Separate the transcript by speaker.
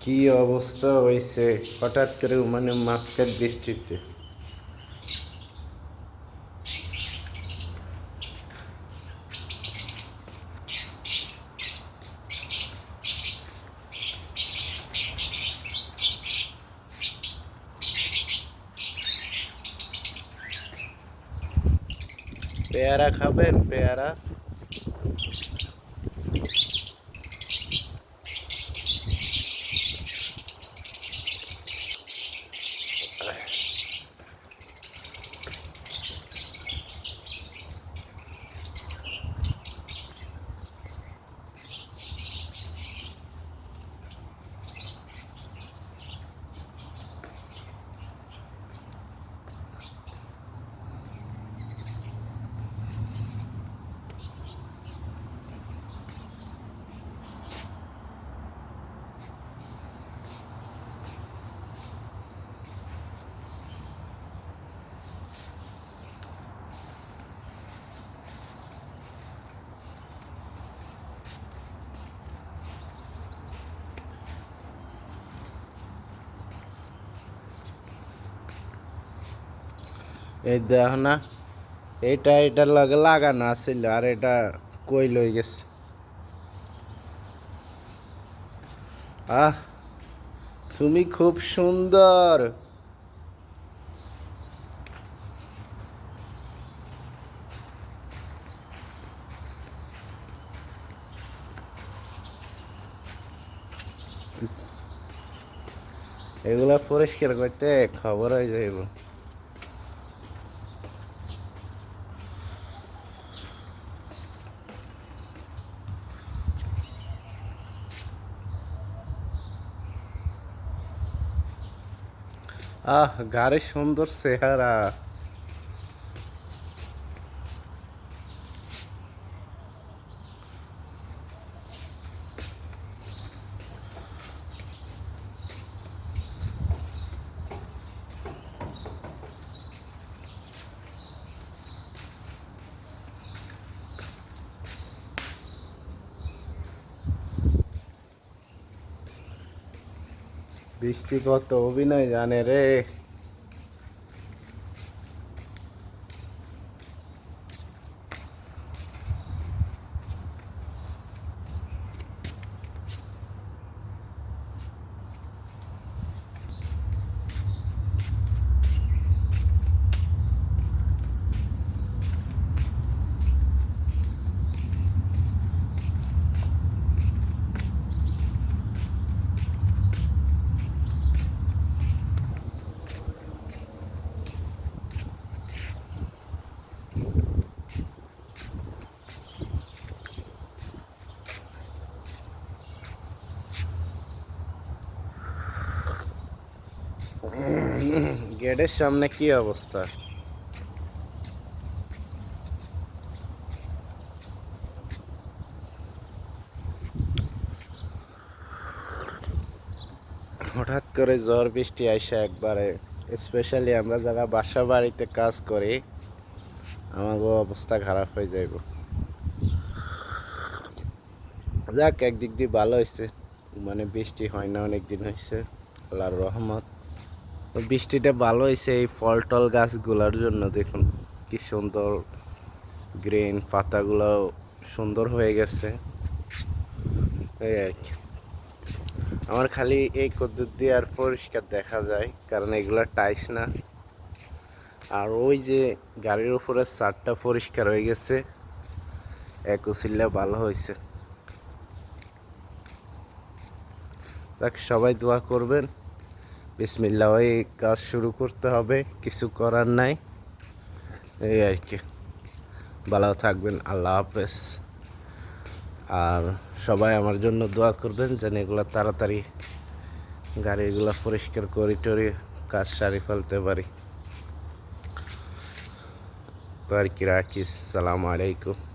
Speaker 1: কি অবস্থা হয়েছে হঠাৎ করে মানে মাঝখান বৃষ্টিতে পেয়ারা খাবেন? পেয়ারা? এই দেখ না, এটা এটার লগে লাগানো আছিল আর এটা কই লই গেছে? আহ, তুমি খুব সুন্দর। এগুলা পরিষ্কার করতে খবর হয়ে যাইব। আহ গাড়ির সুন্দর চেহারা। বৃষ্টি কত অভিনয় জানে রে। গেটের সামনে কি অবস্থা? হঠাৎ করে ঝড় বৃষ্টি আইসা একবারে স্পেশালি আমরা যারা বাসা বাড়িতে কাজ করি আমাকে অবস্থা খারাপ হয়ে যাইব। যাক, একদিক দিয়ে ভালো হয়েছে মানে বৃষ্টি হয় না অনেক দিন হয়েছে আল্লাহর রহমত। বৃষ্টিটা ভালো হয়েছে এই ফল টল গাছগুলোর জন্য, দেখুন কি সুন্দর গ্রিন পাতাগুলো সুন্দর হয়ে গেছে। এই আর কি। আমার খালি এই কদ্দুর দিয়ে আর পরিষ্কার দেখা যায়, কারণ এগুলো টাইস না। আর ওই যে গাড়ির উপরে চারটা পরিষ্কার হয়ে গেছে এক উচিল্লা ভালো হয়েছে। দেখ সবাই দোয়া করবেন। বিসমিল্লা ওই কাজ শুরু করতে হবে, কিছু করার নাই। এই আর কি। ভালো থাকবেন, আল্লাহ হাফেজ। আর সবাই আমার জন্য দোয়া করবেন, যেন এগুলো তাড়াতাড়ি গাড়িগুলো পরিষ্কার করি টরি কাজ সারি ফেলতে পারি। তো আর কি, রাখিস। সালাম আলাইকুম।